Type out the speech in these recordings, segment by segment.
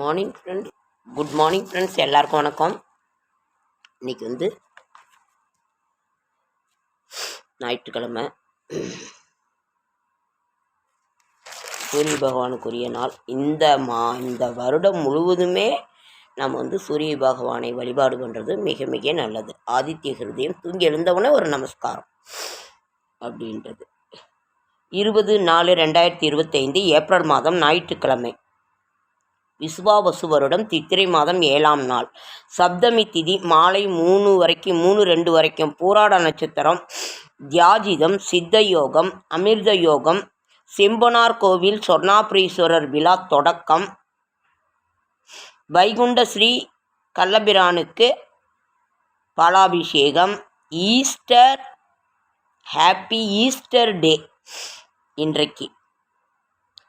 Morning friends good morning friends எல்லாருக்கும் வணக்கம். இன்னைக்கு வந்து ஞாயிற்றுக்கிழமை. சூரிய பகவானுக்குரிய நாள். இந்த மா இந்த வருடம் முழுவதுமே நம்ம வந்து சூரிய பகவானை வழிபாடு பண்ணுறது மிக மிக நல்லது. ஆதித்ய ஹிருதயம் தூங்கி எழுந்தவுடனே ஒரு நமஸ்காரம் அப்படின்றது. இருபது நாலு ரெண்டாயிரத்தி இருபத்தைந்து ஏப்ரல் மாதம் ஞாயிற்றுக்கிழமை. விசுவாவசுவருடம் சித்திரை மாதம் ஏழாம் நாள். சப்தமி திதி மாலை மூணு வரைக்கும் மூணு ரெண்டு வரைக்கும். பூராட நட்சத்திரம் தியாஜிதம் சித்த யோகம் அமிர்த யோகம் செம்பனார் கோவில் சொர்ணாபுரீஸ்வரர் விழா தொடக்கம். வைகுண்ட ஸ்ரீ கள்ளபிரானுக்கு பாலாபிஷேகம் ஈஸ்டர் ஹாப்பி ஈஸ்டர் டே இன்றைக்கு.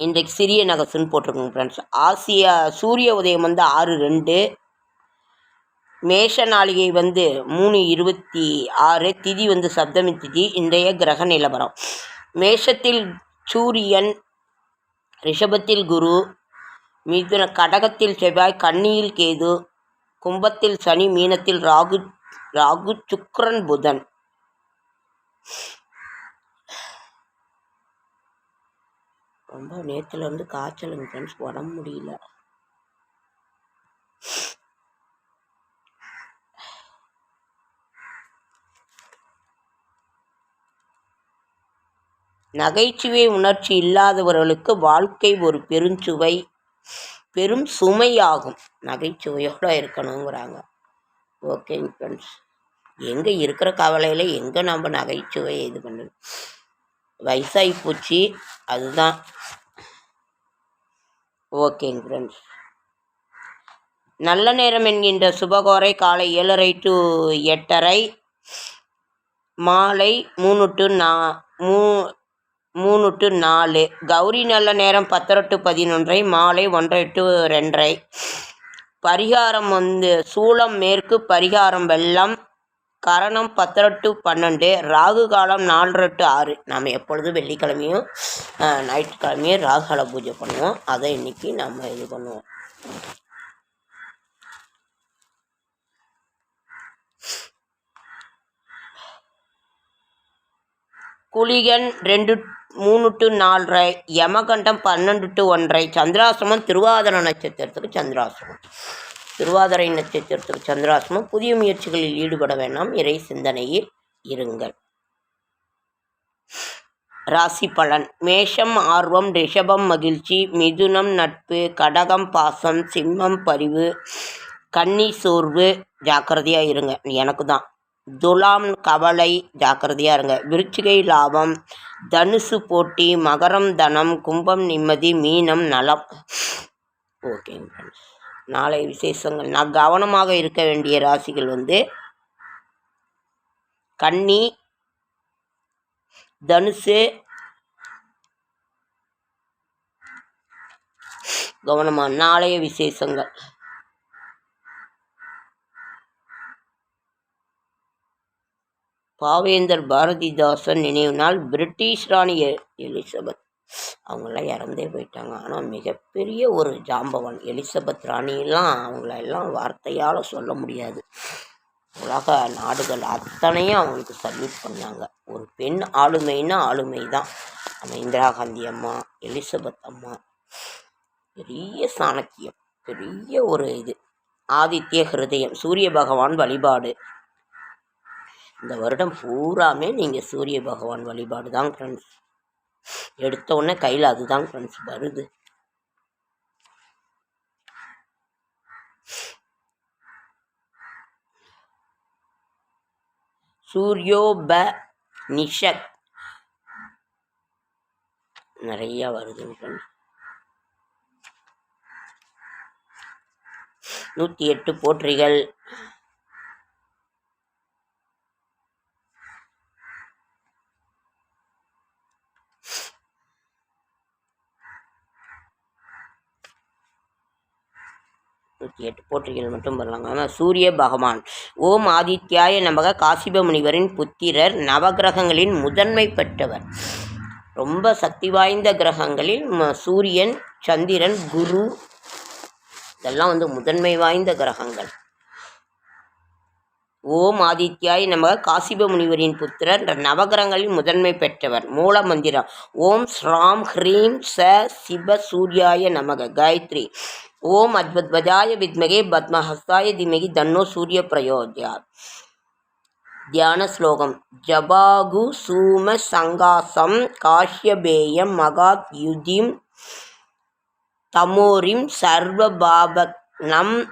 இன்றைக்கு சிறிய நகசுன்னு போட்டிருக்கோங்க ஃப்ரெண்ட்ஸ் ஆசியா சூரிய உதயம் வந்து ஆறு ரெண்டு. மேஷ நாளிகை வந்து மூணு இருபத்தி ஆறு. திதி வந்து சப்தமி திதி இன்றைய கிரக நிலவரம். மேஷத்தில் சூரியன் ரிஷபத்தில் குரு மிதுன கடகத்தில் செவ்வாய் கன்னியில் கேது கும்பத்தில் சனி மீனத்தில் ராகு ராகு சுக்ரன் புதன். ரொம்ப நேற்றுலேருந்து காய்ச்சலுங்க ஃப்ரெண்ட்ஸ் உடம்பு முடியல. நகைச்சுவை உணர்ச்சி இல்லாதவர்களுக்கு வாழ்க்கை ஒரு பெருஞ்சுவை பெரும் சுமையாகும். நகைச்சுவையோடு இருக்கணுங்கிறாங்க. ஓகேங்க ஃப்ரெண்ட்ஸ் எங்கே இருக்கிற கவலையில் எங்கே நம்ம நகைச்சுவையை இது பண்ணுறது வயசாகி போச்சு. அதுதான். ஓகேங்க ஃப்ரெண்ட்ஸ் நல்ல நேரம் என்கின்ற சுபகோரை காலை ஏழரை டு எட்டரை மாலை மூணு டு நா மூ மூணு டு நாலு கௌரி நல்ல நேரம் பத்தரை டு பதினொன்றை மாலை ஒன்றரை டு ரெண்டரை. பரிகாரம் வந்து சூளம் மேற்கு பரிகாரம் வெள்ளம் கரணம் பத்தரை டு பன்னெண்டு ராகு காலம் நாலரை டு ஆறு. நாம் எப்பொழுதும் வெள்ளிக்கிழமையும் ஞாயிற்றுக்கிழமையும் ராகுகால பூஜை பண்ணுவோம். அதை இன்னைக்கு நம்ம இது பண்ணுவோம். குளிகன் ரெண்டு மூணு டு நாலரை யமகண்டம் பன்னெண்டு டு ஒன்றரை சந்திராசிரமம் திருவாதிர நட்சத்திரத்துக்கு சந்திராசிரமம். திருவாதிரை நட்சத்திரத்துக்கு சந்திராசிரமம். புதிய முயற்சிகளில் ஈடுபட வேண்டாம். இறை சிந்தனையில் இருங்கள். ராசி பலன். மேஷம் ஆர்வம் ரிஷபம் மகிழ்ச்சி மிதுனம் நட்பு கடகம் பாசம் சிம்மம் பரிவு கன்னி சோர்வு ஜாக்கிரதையாக இருங்க. எனக்கு தான். துலாம் கவலை ஜாக்கிரதையாக இருங்க. விருச்சிகை லாபம் தனுசு போட்டி மகரம் தனம் கும்பம் நிம்மதி மீனம் நலம். ஓகேங்க ஃப்ரெண்ட்ஸ் நாளை விசேஷங்கள். நான் கவனமாக இருக்க வேண்டிய ராசிகள் வந்து கன்னி தனுசு. கவனமாக நாளைய விசேஷங்கள். பாவேந்தர் பாரதிதாசன் நினைவு நாள் பிரிட்டிஷ் ராணி எலிசபெத். அவங்களாம் இறந்தே போயிட்டாங்க. ஆனால் மிகப்பெரிய ஒரு ஜாம்பவான் எலிசபெத் ராணியெல்லாம் அவங்கள எல்லாம் வார்த்தையால் சொல்ல முடியாது. உலக நாடுகள் அத்தனையும் அவங்களுக்கு சல்யூட் பண்ணாங்க. ஒரு பெண் ஆளுமைன்னா ஆளுமை தான் நம்ம இந்திரா காந்தி அம்மா எலிசபெத் அம்மா பெரிய சாணக்கியம் பெரிய ஒரு இது. ஆதித்ய ஹிருதயம் சூரிய பகவான் வழிபாடு. இந்த வருடம் பூராமே நீங்கள் சூரிய பகவான் வழிபாடு தான் ஃப்ரெண்ட்ஸ் எடுத்த உடனே கையில் அதுதான் ஃப்ரெண்ட்ஸ் வருது. சூரியோப நிஷக் நிறையா வருதுன்னு ஃப்ரெண்ட்ஸ் நூற்றி எட்டு போற்றிகள். நூற்றி எட்டு போற்றிகள் மட்டும் வரலாங்க. ஆனால் சூரிய பகவான். ஓம் ஆதித்யாய நமக காசிப முனிவரின் புத்திரர் நவகிரகங்களின் முதன்மை பெற்றவர். ரொம்ப சக்தி வாய்ந்த கிரகங்களில் ம- சூரியன் சந்திரன் குரு இதெல்லாம் வந்து முதன்மை வாய்ந்த கிரகங்கள். ஓம் ஆதித்யாய் நமக காசிப முனிவரின் புத்திரர் நவகிரகங்களில் முதன்மை பெற்றவர். மூல மந்திரம். ஓம் ஸ்ராம் ஹ்ரீம் ச சிவ சூர்யாய நமக. காயத்ரி. ஓம் அத்வத்வஜாய வித்மகே பத்மஹஸ்தாய திமகி தன்னோ சூரிய பிரயோஜயா தியான ஸ்லோகம். ஜபாகு சூம சங்காசம் காஷ்யபேயம் மகாத் யுதிம் தமோரிம் சர்வபாபக்னம்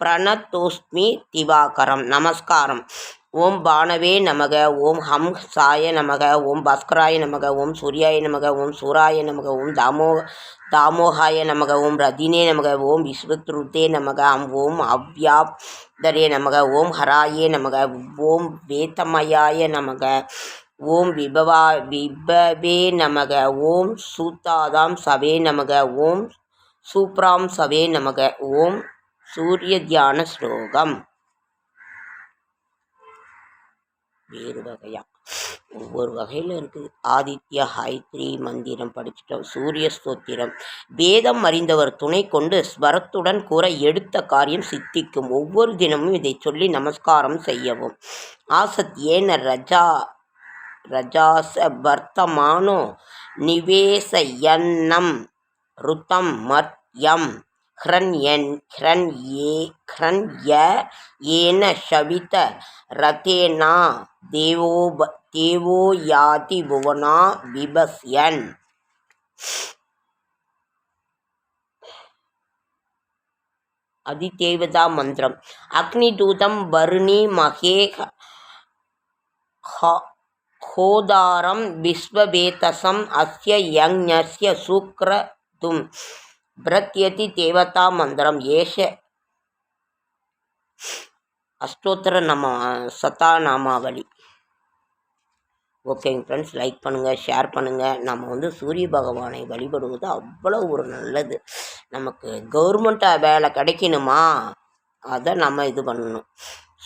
பிரணத்தோஸ்மி திவாகரம். நமஸ்காரம். ஓம் பானவே நமக ஓம் ஹம் சாய நமக ஓம் பாஸ்கராய நமக ஓம் சூர்யாய நமக ஓம் சூராய நமக ஓம் தாமோ தாமோகாய நமக ஓம் ரதினே நமக ஓம் விஸ்வத்ருதே நமக அம் ஓம் அவ்யாப்தரே நமக ஓம் ஹராயே நமக ஓம் வேத்தமயாய நமக ஓம் விபவா விபவே நமக ஓம் சூத்தாதாம் சவே நமக ஓம் சூப்ராம் சவே நமக ஓம் சூரிய தியான ஸ்லோகம் வேறு வகையாக ஒவ்வொரு வகையில் இருக்குது. ஆதித்ய ஹைத்ரி மந்திரம் படிச்சிட்டோம். சூரிய ஸ்தோத்திரம். வேதம் அறிந்தவர் துணை கொண்டு ஸ்வரத்துடன் கூற எடுத்த காரியம் சித்திக்கும். ஒவ்வொரு தினமும் இதை சொல்லி நமஸ்காரம் செய்யவும். ஆசத் ஏன ரஜா ரஜாச வர்த்தமானோ நிவேசயன்னம் ருத்தம் மர்யம் ஹ்ரண்யன் ஹ்ரண்யே ய ஏன ஷவித ரதேனா தேவோப தேவோ யாதி புவனா பிபஸ்யன் அதிதேவதா மந்திரம். அக்னி தூதம் வருணி மகே ஹோதாரம் விஸ்வவேதசம் அஸ்ய யங்ஞஸ்ய சூக்ரதும். பிரத்யதி தேவதா மந்திரம் ஏஷ அஷ்டோத்திர நம்ம சதா நாமாவளி ஓகேங்க ஃப்ரெண்ட்ஸ் லைக் பண்ணுங்கள் ஷேர் பண்ணுங்கள் நம்ம வந்து சூரிய பகவானை வழிபடுவது அவ்வளோ ஒரு நல்லது. நமக்கு கவர்மெண்ட்டாக வேலை கிடைக்கணுமா? அதை நம்ம இது பண்ணணும்.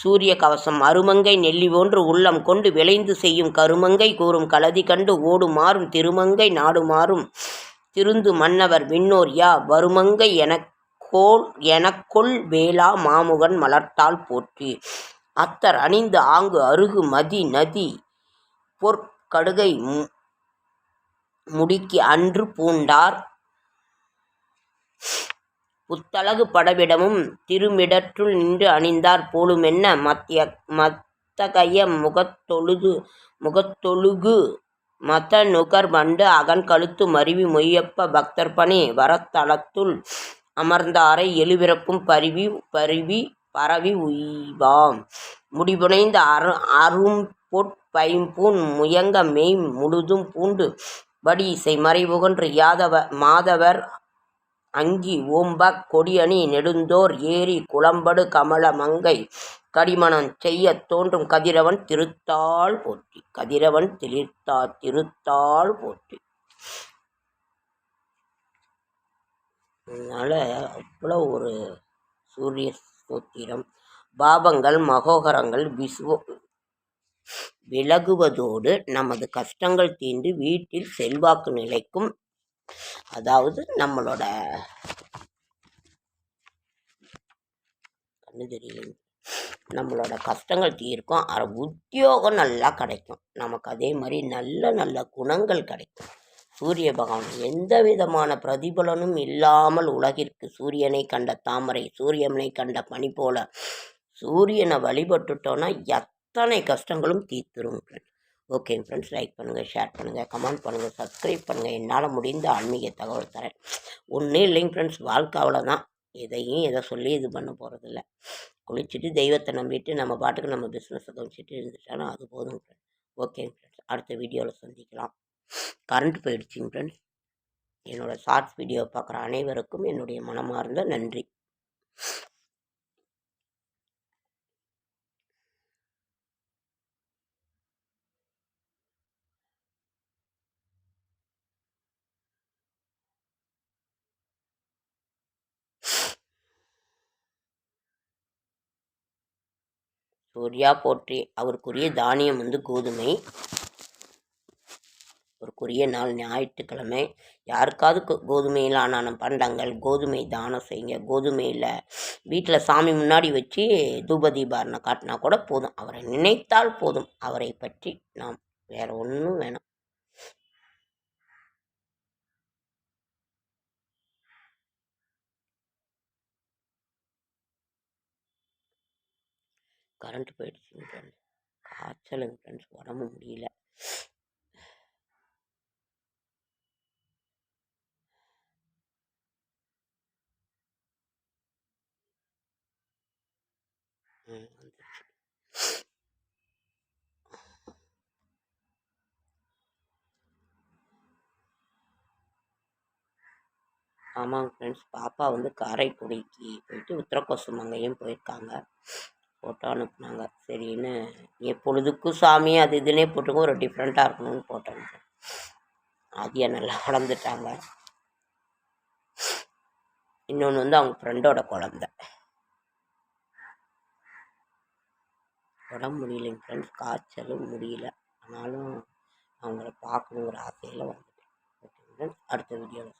சூரிய கவசம் அருமங்கை நெல்லி போன்று உள்ளம் கொண்டு விளைந்து செய்யும் கருமங்கை கூறும் கலதி கண்டு ஓடுமாறும் திருமங்கை நாடுமாறும். திருந்து மன்னவர் விண்ணோர் யா வருமங்கை எனக்கோள் எனக்கொள் வேளா மாமுகன் மலர்த்தால் போற்றி. அத்தர் அணிந்து ஆங்கு அருகு மதி நதி பொற்கடுகை முடிக்கு அன்று பூண்டார். புத்தழகு படவிடமும் திருமிடற்றுள் நின்று அணிந்தார் போலுமென்ன? மத்திய மத்தகைய முகத்தொழுது முகத்தொழுகு மத நுகர் வண்டு அகன் கழுத்து மருவி மொய்யப்ப பக்தர் பணி வரத்தலத்துள் அமர்ந்தாரை எழுபிறப்பும் பருவி பருவி பரவி உய்வாம். முடிபுனைந்த அரு அரும்பொற் பைம்பூன் முயங்க மெய் முழுதும் பூண்டு. வடி இசை மறைபுகன்று யாதவ மாதவர் அங்கி ஓம்பக் கொடியணி நெடுந்தோர் ஏரி குளம்படு கமல மங்கை கடிமணம் செய்யத் தோன்றும் கதிரவன் திருத்தாள் போற்றி. கதிரவன் திளிர்த்தா திருத்தாள் போற்றி. அதனால் அவ்வளோ ஒரு சூரிய ஸ்தோத்திரம். பாபங்கள் மகோகரங்கள் விசுவ விலகுவதோடு நமது கஷ்டங்கள் தீண்டு வீட்டில் செல்வாக்கு நிலைக்கும் அதாவது நம்மளோட கண்ணு தெரியும் நம்மளோட கஷ்டங்கள் தீர்க்கும். உத்தியோகம் நல்லா கிடைக்கும். நமக்கு அதே மாதிரி நல்ல நல்ல குணங்கள் கிடைக்கும். சூரிய பகவான் எந்த விதமான பிரதிபலனும் இல்லாமல் உலகிற்கு சூரியனை கண்ட தாமரை சூரியனை கண்ட பனி போல சூரியனை வழிபட்டுட்டோன்னா எத்தனை கஷ்டங்களும் தீர்த்துரும் ஓகேங்க ஃப்ரெண்ட்ஸ் லைக் பண்ணுங்கள் ஷேர் பண்ணுங்கள் கமெண்ட் பண்ணுங்கள் சப்ஸ்கிரைப் பண்ணுங்கள் என்னால் முடிந்த ஆன்மீக தகவல் தரேன். ஒன்றும் இல்லைங்க ஃப்ரெண்ட்ஸ் வாழ்க்கை அவ்வளோதான் எதையும் எதை சொல்லி இது பண்ண போகிறதில்ல குளிச்சுட்டு தெய்வத்தை நம்பிட்டு நம்ம பாட்டுக்கு நம்ம பிஸ்னஸை கவனிச்சிட்டு இருந்துட்டாலும் அது போதும் ஃப்ரெண்ட்ஸ் ஓகேங்க ஃப்ரெண்ட்ஸ் அடுத்த வீடியோவில் சந்திக்கலாம். கரண்ட் போயிடுச்சுங்க ஃப்ரெண்ட்ஸ் என்னோடய ஷார்ட்ஸ் வீடியோ பார்க்குற அனைவருக்கும் என்னுடைய மனமார்ந்த நன்றி. சூர்யா போற்றி அவருக்குரிய தானியம் வந்து கோதுமை. அவருக்குரிய நாள் ஞாயிற்றுக்கிழமை. யாருக்காவது கோதுமையில் ஆனான பண்டங்கள் கோதுமை தானம் செய்யுங்க. கோதுமையில் வீட்டில் சாமி முன்னாடி வச்சு தூபதீபாரனை காட்டினா கூட போதும். அவரை நினைத்தால் போதும். அவரை பற்றி நாம் வேறு ஒன்றும் வேணாம். கரண்ட் போயிடுச்சுங்க ஃப்ரெண்ட்ஸ் காய்ச்சலுங்க ஃப்ரெண்ட்ஸ் உடம்பு முடியல. வந்துருச்சு. ஆமாங்க ஃப்ரெண்ட்ஸ் பாப்பா வந்து காரைக்குடிக்கு போயிட்டு உத்தரகோசமங்கையும் போயிருக்காங்க. ஃபோட்டோ அனுப்புனாங்க சரின்னு எப்பொழுதுக்கும் சாமி அது இதுன்னே போட்டுக்கோ ஒரு டிஃப்ரெண்ட்டாக இருக்கணும்னு போட்டேங்க ஆதியா நல்லா வளர்ந்துட்டாங்க. இன்னொன்று வந்து அவங்க ஃப்ரெண்டோட குழந்த. உடம்பு முடியலைங்க ஃப்ரெண்ட்ஸ் காய்ச்சலும் முடியல. ஆனாலும் அவங்கள பார்க்கணுங்கிற ஆசையில் வந்துட்டேன் ஓகே அடுத்த வீடியோவில்